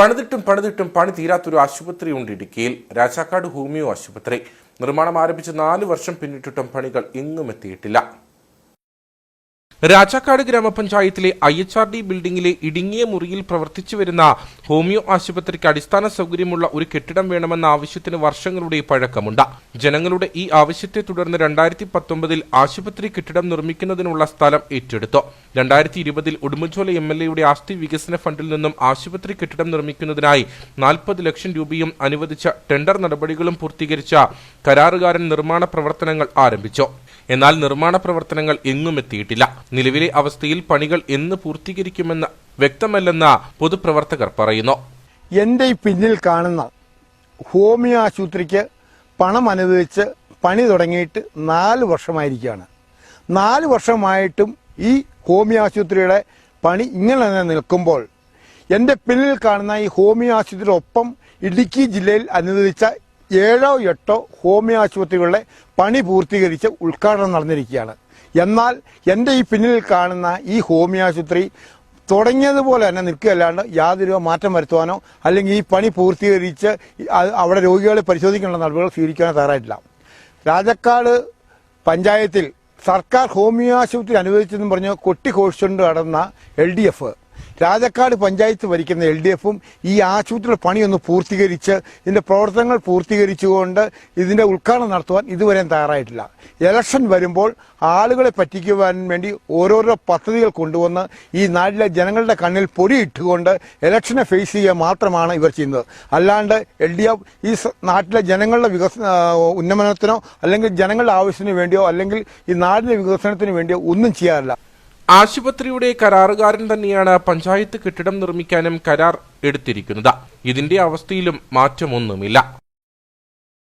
പണിതിട്ടും പണിതിട്ടും പണി തീരാത്തൊരു ആശുപത്രിയുണ്ട് ഇടുക്കിയിൽ. രാജാക്കാട് ഹോമിയോ ആശുപത്രി. നിർമ്മാണം ആരംഭിച്ച് നാല് വർഷം പിന്നിട്ടിട്ടും പണികൾ എങ്ങും എത്തിയിട്ടില്ല. രാജാക്കാട് ഗ്രാമപഞ്ചായത്തിലെ ഐ എച്ച് ആർ ഡി ബിൽഡിംഗിലെ ഇടുങ്ങിയ മുറിയിൽ പ്രവർത്തിച്ചു വരുന്ന ഹോമിയോ ആശുപത്രിക്ക് അടിസ്ഥാന സൗകര്യമുള്ള ഒരു കെട്ടിടം വേണമെന്ന ആവശ്യത്തിന് വർഷങ്ങളുടെ പഴക്കമുണ്ട്. ജനങ്ങളുടെ ഈ ആവശ്യത്തെ തുടർന്ന് രണ്ടായിരത്തി പത്തൊമ്പതിൽ ആശുപത്രി കെട്ടിടം നിർമ്മിക്കുന്നതിനുള്ള സ്ഥലം ഏറ്റെടുത്തു. രണ്ടായിരത്തി ഇരുപതിൽ ഉടുമ്പൻചോല എം എൽ എയുടെ ആസ്തി വികസന ഫണ്ടിൽ നിന്നും ആശുപത്രി കെട്ടിടം നിർമ്മിക്കുന്നതിനായി നാൽപ്പത് ലക്ഷം രൂപയും അനുവദിച്ച ടെൻഡർ നടപടികളും പൂർത്തീകരിച്ച കരാറുകാരൻ നിർമ്മാണ പ്രവർത്തനങ്ങൾ ആരംഭിച്ചു. എന്നാൽ നിർമ്മാണ പ്രവർത്തനങ്ങൾ എങ്ങും എത്തിയിട്ടില്ല. നിലവിലെ അവസ്ഥയിൽ പണികൾ എന്ന് പൂർത്തീകരിക്കുമെന്ന് വ്യക്തമല്ലെന്ന് പൊതുപ്രവർത്തകർ പറയുന്നു. എന്റെ പിന്നിൽ കാണുന്ന ഹോമിയോ ആശുപത്രിക്ക് പണം അനുവദിച്ച് പണി തുടങ്ങിയിട്ട് നാല് വർഷമായിരിക്കുകയാണ്. നാല് വർഷമായിട്ടും ഈ ഹോമിയോ ആശുപത്രിയുടെ പണി ഇങ്ങനെ തന്നെ നിൽക്കുമ്പോൾ എന്റെ പിന്നിൽ കാണുന്ന ഈ ഹോമിയോ ആശുപത്രിയുടെ ഒപ്പം ഇടുക്കി ജില്ലയിൽ അനുവദിച്ച ഏഴോ എട്ടോ ഹോമിയോ ആശുപത്രികളുടെ പണി പൂർത്തീകരിച്ച് ഉദ്ഘാടനം നടന്നിരിക്കുകയാണ്. എന്നാൽ എന്റെ ഈ പിന്നിൽ കാണുന്ന ഈ ഹോമിയോ ആശുപത്രി തുടങ്ങിയതുപോലെ തന്നെ നിൽക്കുകയല്ലാണ്ട് യാതൊരു മാറ്റം വരുത്തുവാനോ അല്ലെങ്കിൽ ഈ പണി പൂർത്തീകരിച്ച് അവിടെ രോഗികളെ പരിശോധിക്കാനുള്ള നടപടികൾ സ്വീകരിക്കാനോ തയ്യാറായിട്ടില്ല. രാജക്കാട് പഞ്ചായത്തിൽ സർക്കാർ ഹോമിയോ ആശുപത്രി അനുവദിച്ചെന്നും പറഞ്ഞ് കൊട്ടിഘോഷിച്ചുകൊണ്ട് നടന്ന L D F Rajakkad panchayat ഭരിക്കുന്ന എൽ ഡി എഫും ഈ ആശുപത്രിയുടെ പണിയൊന്ന് പൂർത്തീകരിച്ച് ഇതിന്റെ പ്രവർത്തനങ്ങൾ പൂർത്തീകരിച്ചുകൊണ്ട് ഇതിന്റെ ഉദ്ഘാടനം നടത്തുവാൻ ഇതുവരെയും തയ്യാറായിട്ടില്ല. ഇലക്ഷൻ വരുമ്പോൾ ആളുകളെ പറ്റിക്കുവാൻ വേണ്ടി ഓരോരോ പദ്ധതികൾ കൊണ്ടുവന്ന് ഈ നാട്ടിലെ ജനങ്ങളുടെ കണ്ണിൽ പൊടിയിട്ടുകൊണ്ട് ഇലക്ഷനെ ഫേസ് ചെയ്യുക മാത്രമാണ് ഇവർ ചെയ്യുന്നത്. അല്ലാണ്ട് എൽ ഡി എഫ് ഈ നാട്ടിലെ ജനങ്ങളുടെ വികസന ഉന്നമനത്തിനോ അല്ലെങ്കിൽ ജനങ്ങളുടെ ആവശ്യത്തിന് വേണ്ടിയോ അല്ലെങ്കിൽ ഈ നാടിന്റെ വികസനത്തിന് വേണ്ടിയോ ഒന്നും ചെയ്യാറില്ല. ആശുപത്രിയുടെ കരാറുകാരൻ തന്നെയാണ് പഞ്ചായത്ത് കെട്ടിടം നിർമ്മിക്കാനും കരാർ എടുത്തിരിക്കുന്നത്. ഇതിന്റെ അവസ്ഥയിലും മാറ്റമൊന്നുമില്ല.